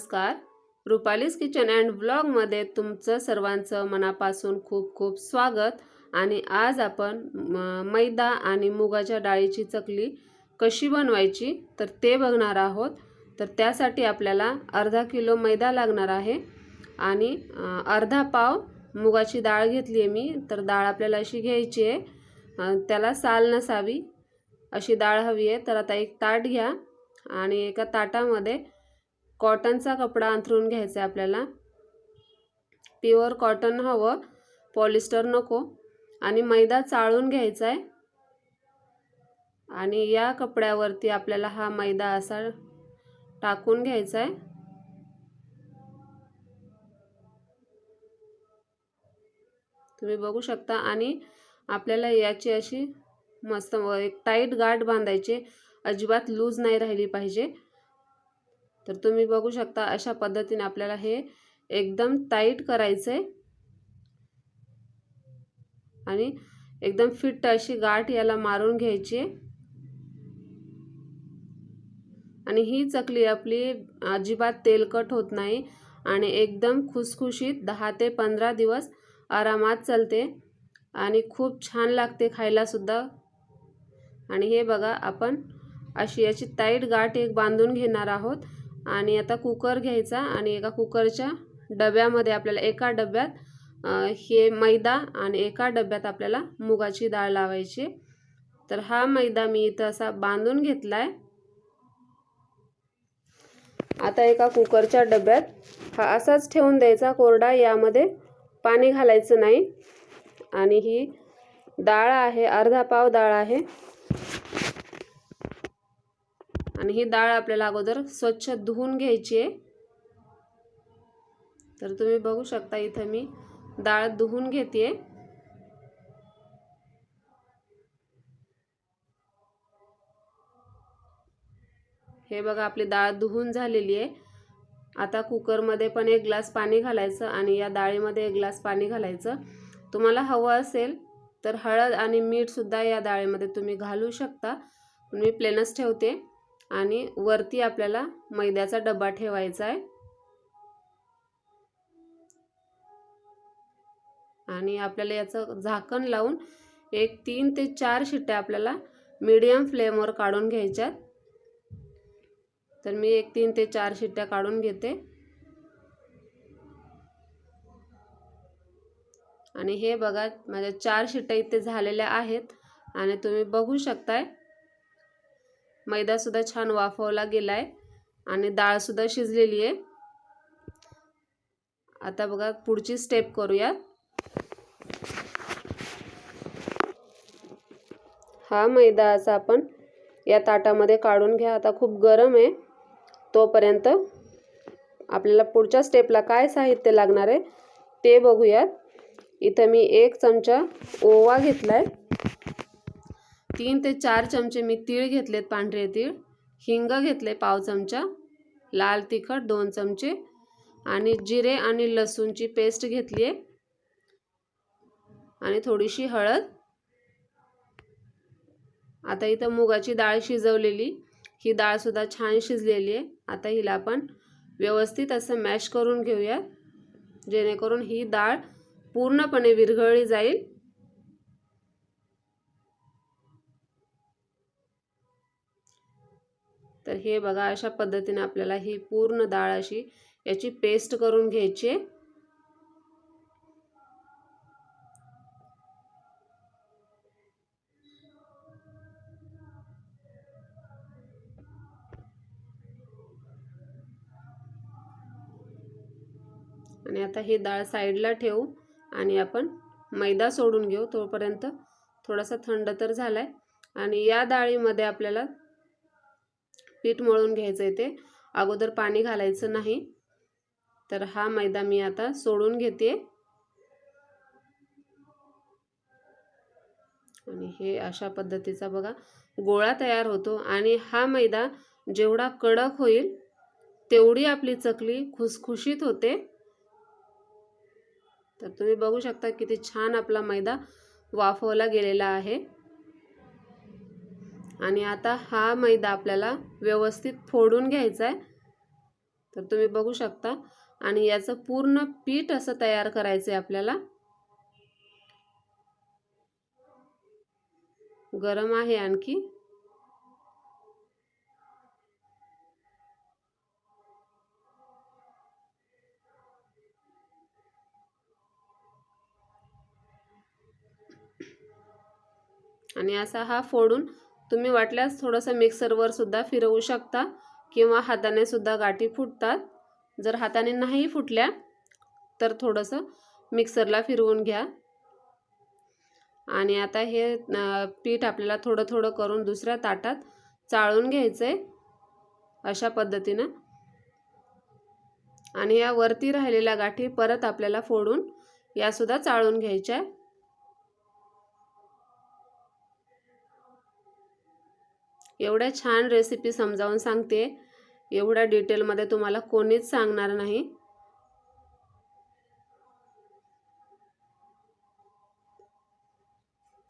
नमस्कार. रुपालीज kitchen and ब्लॉगमध्ये तुमचं सर्वांचं मनापासून खूप खूप स्वागत. आणि आज आपण म- मैदा आणि मुगाच्या डाळीची चकली कशी बनवायची तर ते बघणार आहोत. तर त्यासाठी आपल्याला अर्धा किलो मैदा लागणार आहे. आणि अर्धा पाव मुगाची डाळ घेतली आहे मी. तर डाळ आपल्याला अशी घ्यायची आहे. त्याला साल नसावी अशी डाळ हवी आहे. तर आता एक ताट घ्या. आणि एका ताटामध्ये कॉटनचा कपडा अंथरून घ्यायचा आहे आपल्याला. प्युअर कॉटन हवं. पॉलिस्टर नको. आणि मैदा चाळून घ्यायचा आहे. आणि या कपड्यावरती आपल्याला हा मैदा असा टाकून घ्यायचा आहे. तुम्ही बघू शकता. आणि आपल्याला याची अशी मस्त एक टाईट गाठ बांधायची. अजिबात लूज नाही राहिली पाहिजे. तर तुम्ही बघू शकता अशा पद्धतीने आपल्याला हे एकदम टाईट करायचं आहे आणि एकदम फिट अशी गाठ याला मारून घ्यायची. आणि ही चकली आपली अजिबात तेलकट होत नाही आणि एकदम खुसखुशीत दहा ते पंधरा दिवस आरामात चालते आणि खूप छान लागते खायलासुद्धा आणि हे बघा आपण अशी याची टाईट गाठ एक बांधून घेणार आहोत. आणि आता कुकर घ्यायचा आणि एका कुकरच्या डब्यामध्ये आपल्याला एका डब्यात हे मैदा आणि एका डब्यात आपल्याला मुगाची डाळ लावायची. तर हा मैदा मी इथं असा बांधून घेतला आहे आता एका कुकरच्या डब्यात हा असाच ठेवून द्यायचा कोरडा यामध्ये पाणी घालायचं नाही. आणि ही डाळ आहे अर्धा पाव डाळ आहे. आणि ही डाळ आपल्याला अगोदर स्वच्छ धुवून घ्यायची आहे. तर तुम्ही बघू शकता इथं मी डाळ धुवून घेते. हे बघा आपली डाळ धुवून झालेली आहे. आता कुकरमध्ये पण एक ग्लास पाणी घालायचं आणि या डाळीमध्ये एक ग्लास पाणी घालायचं. तुम्हाला हवं असेल तर हळद आणि मीठसुद्धा या डाळीमध्ये तुम्ही घालू शकता. मी प्लेनच ठेवते. आणि वरती आपल्याला मैद्याचा डबा ठेवायचा आहे. आणि आपल्याला याचं झाकण लावून एक तीन ते चार शिट्ट्या आपल्याला मीडियम फ्लेमवर काढून घ्यायच्यात तर मी एक तीन ते चार शिट्ट्या काढून घेते. आणि हे बघा माझ्या चार शिट्ट्या इथे झालेल्या आहेत. आणि तुम्ही बघू शकताय मैदासुद्धा छान वाफवला गेला आहे आणि डाळसुद्धा शिजलेली आहे. आता बघा पुढची स्टेप करूयात. हा मैदा असा आपण या ताटामध्ये काढून घ्या. आता खूप गरम आहे. तोपर्यंत आपल्याला पुढच्या स्टेपला काय साहित्य लागणार आहे ते बघूयात. इथं मी एक चमचा ओवा घेतला आहे तीन ते चार चमचे मी तीळ घेतलेत पांढरे तीळ हिंग घेतले पाव चमचा लाल तिखट दोन चमचे आणि जिरे आणि लसूणची पेस्ट घेतली आहे. आणि थोडीशी हळद. आता इथं मुगाची डाळ शिजवलेली ही डाळसुद्धा छान शिजलेली आहे. आता हिला आपण व्यवस्थित असं मॅश करून घेऊया जेणेकरून ही डाळ पूर्णपणे विरघळली जाईल. तर हे बघा अशा पद्धतीने आपल्याला ही पूर्ण डाळ अशी याची पेस्ट करून घ्यायची आणि आता ही डाळ साईडला ठेवू आणि आपण मैदा सोडून घेऊ तोपर्यंत थोडासा थंड तर झाला आहे आणि या डाळीमध्ये आपल्याला पीठ मळून घ्यायचं आहे ते. अगोदर पाणी घालायचं नाही. तर हा मैदा मी आता सोडून घेते. आणि हे अशा पद्धतीचा बघा गोळा तयार होतो. आणि हा मैदा जेवढा कडक होईल तेवढी आपली चकली खुसखुशीत होते. तर तुम्ही बघू शकता किती छान आपला मैदा वाफवला गेलेला आहे. आणि आता हा मैदा आपल्याला व्यवस्थित फोडून घ्यायचा आहे तर तुम्ही बघू शकता. आणि याचं पूर्ण पीठ असं तयार करायचं आहे आपल्याला. गरम आहे आणखी. आणि असा हा फोडून तुम्ही वाटल्यास थोडंसं मिक्सरवर सुद्धा फिरवू शकता किंवा हाताने सुद्धा गाठी फुटतात. जर हाताने नाही फुटल्या तर थोडंसं मिक्सरला फिरवून घ्या. आणि आता हे पीठ आपल्याला थोडं थोडं करून दुसऱ्या ताटात चाळून घ्यायचं आहे अशा पद्धतीनं. आणि या वरती राहिलेल्या गाठी परत आपल्याला फोडून यासुद्धा चाळून घ्यायच्या. आहे एवढ्या छान रेसिपी समजावून सांगते. एवढ्या डिटेलमध्ये तुम्हाला कोणीच सांगणार नाही.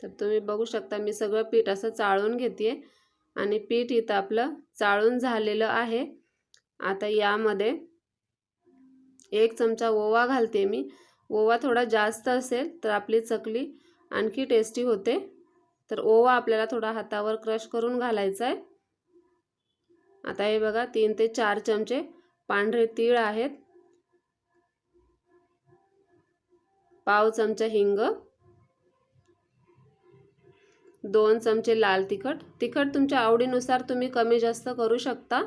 तर तुम्ही बघू शकता मी सगळं पीठ असं चाळून घेते आणि पीठ इथं आपलं चाळून झालेलं आहे. आता यामध्ये एक चमचा ओवा घालते मी. ओवा थोडा जास्त असेल तर आपली चकली आणखी टेस्टी होते. तर ओवा आपल्याला थोडा हातावर क्रश करून घालायचा आहे आता हे बघा तीन ते चार चमचे पांढरे तीळ आहेत. पाव चमचा हिंग. दोन चमचे लाल तिखट. तिखट तुमच्या आवडीनुसार तुम्ही कमी जास्त करू शकता.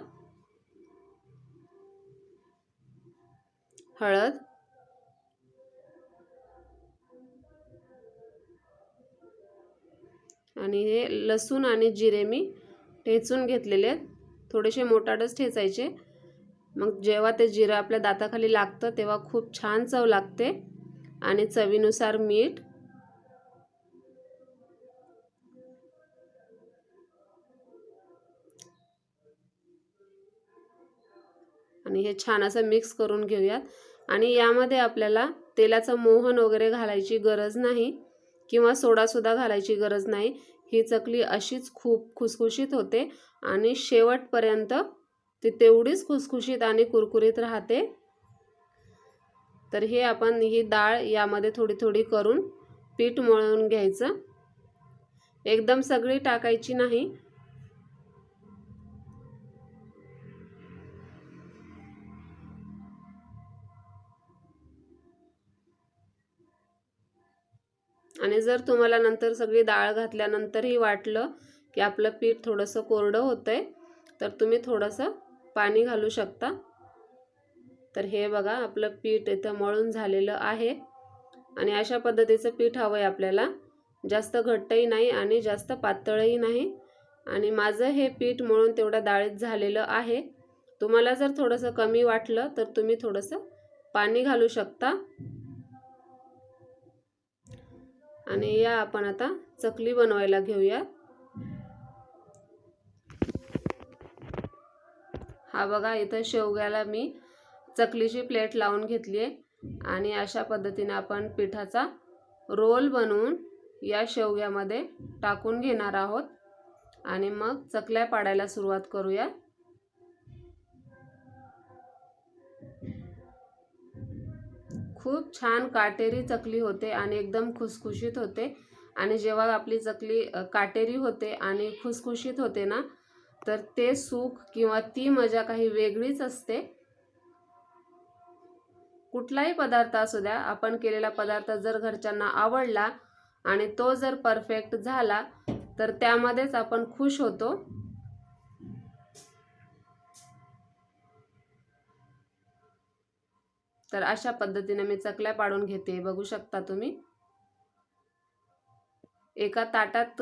हळद. आणि हे लसूण आणि जिरे मी ठेचून घेतलेले आहेत. थोडेसे मोटाडच ठेचायचे. मग जेव्हा ते जिरं आपल्या दाताखाली लागतं तेव्हा खूप छान चव लागते. आणि चवीनुसार मीठ. आणि हे छान असं मिक्स करून घेऊयात. आणि यामध्ये आपल्याला तेलाचं मोहन वगैरे घालायची गरज नाही. किंवा सोडासुद्धा घालायची गरज नाही. ही चकली अशीच खूप खुसखुशीत होते आणि शेवटपर्यंत ती तेवढीच खुसखुशीत आणि कुरकुरीत राहते. तर हे आपण ही डाळ यामध्ये थोडी थोडी करून पीठ मळून घ्यायचं. एकदम सगळी टाकायची नाही. आणि जर तुम्हाला नंतर सगळी डाळ घातल्यानंतरही वाटलं की आपलं पीठ थोडंसं कोरडं होतं आहे तर तुम्ही थोडंसं पाणी घालू शकता. तर हे बघा आपलं पीठ इथं मळून झालेलं आहे. आणि अशा पद्धतीचं पीठ हवं आहे आपल्याला. जास्त घट्टही नाही आणि जास्त पातळही नाही. आणि माझं हे पीठ मळून तेवढं डाळीत झालेलं आहे. तुम्हाला जर थोडंसं कमी वाटलं तर तुम्ही थोडंसं पाणी घालू शकता. आणि या आपण आता चकली बनवायला घेऊया हा बघा इथं शेवग्याला मी चकलीची प्लेट लावून घेतली आहे. आणि अशा पद्धतीने आपण पिठाचा रोल बनवून या शेवग्यामध्ये टाकून घेणार आहोत. आणि मग चकल्या पाडायला सुरुवात करूया खूप छान काटेरी चकली होते आणि एकदम खुसखुशीत होते. आणि जेव्हा आपली चकली काटेरी होते आणि खुसखुशीत होते ना तर ते सुख किंवा ती मजा काही वेगळीच असते. कुठलाही पदार्थ असू द्या आपण केलेला पदार्थ जर घरच्यांना आवडला आणि तो जर परफेक्ट झाला तर त्यामध्येच आपण खुश होतो. तर अशा पद्धतीने मी चकल्या पाडून घेते. बघू शकता तुम्ही. एका ताटात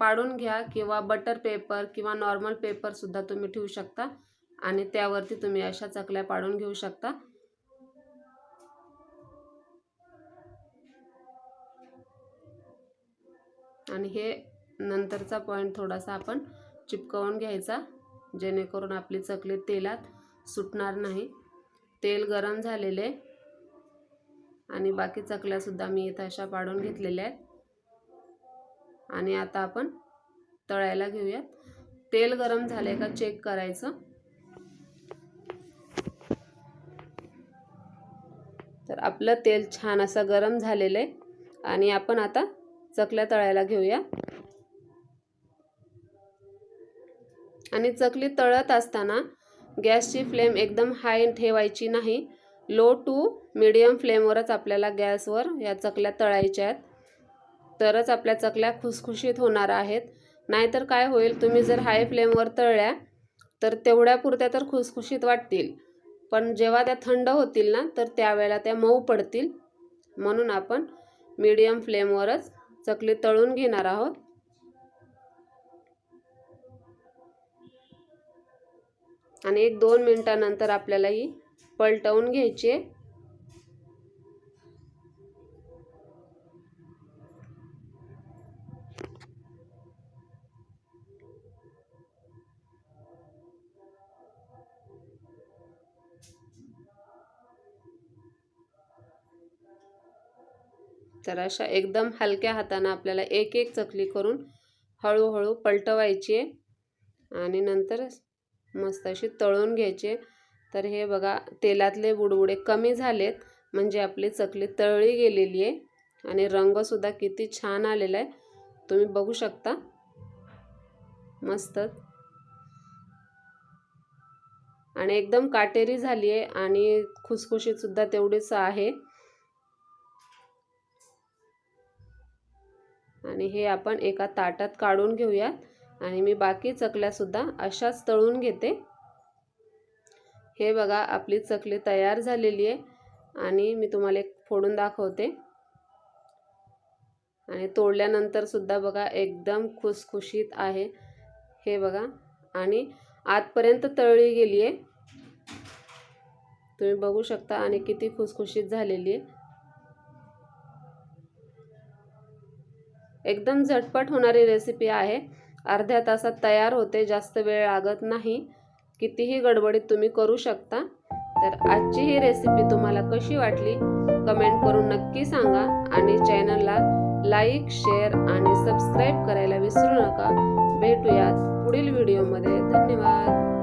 पाडून घ्या किंवा बटर पेपर किंवा नॉर्मल पेपरसुद्धा तुम्ही ठेवू शकता आणि त्यावरती तुम्ही अशा चकल्या पाडून घेऊ शकता. आणि हे नंतरचा पॉईंट थोडासा आपण चिपकवून घ्यायचा जेणेकरून आपली चकली तेलात सुटणार नाही. तेल गरम झालेले आणि बाकी चकल्यासुद्धा मी इथं अशा पाडून घेतलेल्या आहेत. आणि आता आपण तळायला घेऊयात. तेल गरम झालं का चेक करायचं. तर आपलं तेल छान असं गरम झालेलं आहे. आणि आपण आता चकल्या तळायला घेऊया. आणि चकली तळत असताना गॅसची फ्लेम एकदम हाय ठेवायची नाही. लो टू मिडियम फ्लेमवरच आपल्याला गॅसवर या चकल्या तळायच्या आहेत. तरच आपल्या चकल्या खुसखुशीत होणार आहेत. नाहीतर काय होईल तुम्ही जर हाय फ्लेमवर तळल्या तर तेवढ्या पुरत्या तर खुसखुशीत वाटतील. पण जेव्हा त्या थंड होतील ना तर त्यावेळेला त्या मऊ पडतील. म्हणून आपण मीडियम फ्लेमवरच चकली तळून घेणार आहोत. आणि एक दोन मिनटानंतर आपल्याला ही पलटवून घ्यायची आहे. तर अशा एकदम हलक्या हातानं आपल्याला एक एक चकली करून हळूहळू पलटवायची आहे. आणि नंतर मस्त अशी तळून घ्यायचे. तर हे बघा तेलातले बुडबुडे कमी झालेत म्हणजे आपली चकली तळली गेलेली आहे. आणि रंगसुद्धा किती छान आलेला आहे. तुम्ही बघू शकता. मस्त. आणि एकदम काटेरी झाली आहे आणि खुसखुशीतसुद्धा तेवढीच आहे. आणि हे आपण एका ताटात काढून घेऊयात. आणि मी बाकी चकल्यासुद्धा अशाच तळून घेते. हे बघा आपली चकली तयार झालेली आहे. आणि मी तुम्हाला एक फोडून दाखवते. आणि तोडल्यानंतर सुद्धा बघा एकदम खुसखुशीत आहे. हे बघा आणि आतपर्यंत तळली गेली आहे. तुम्ही बघू शकता आणि किती खुसखुशीत झालेली आहे. एकदम झटपट होणारी रेसिपी आहे. अर्ध्या तासात तयार होते जास्त वेळ लागत नाही. कितीही गडबडीत तुम्ही करू शकता. तर आजची ही रेसिपी तुम्हाला कशी वाटली? कमेंट करून नक्की सांगा आणि चॅनलला लाईक शेअर आणि सबस्क्राईब करायला विसरू नका. भेटूयात पुढील व्हिडिओमध्ये धन्यवाद.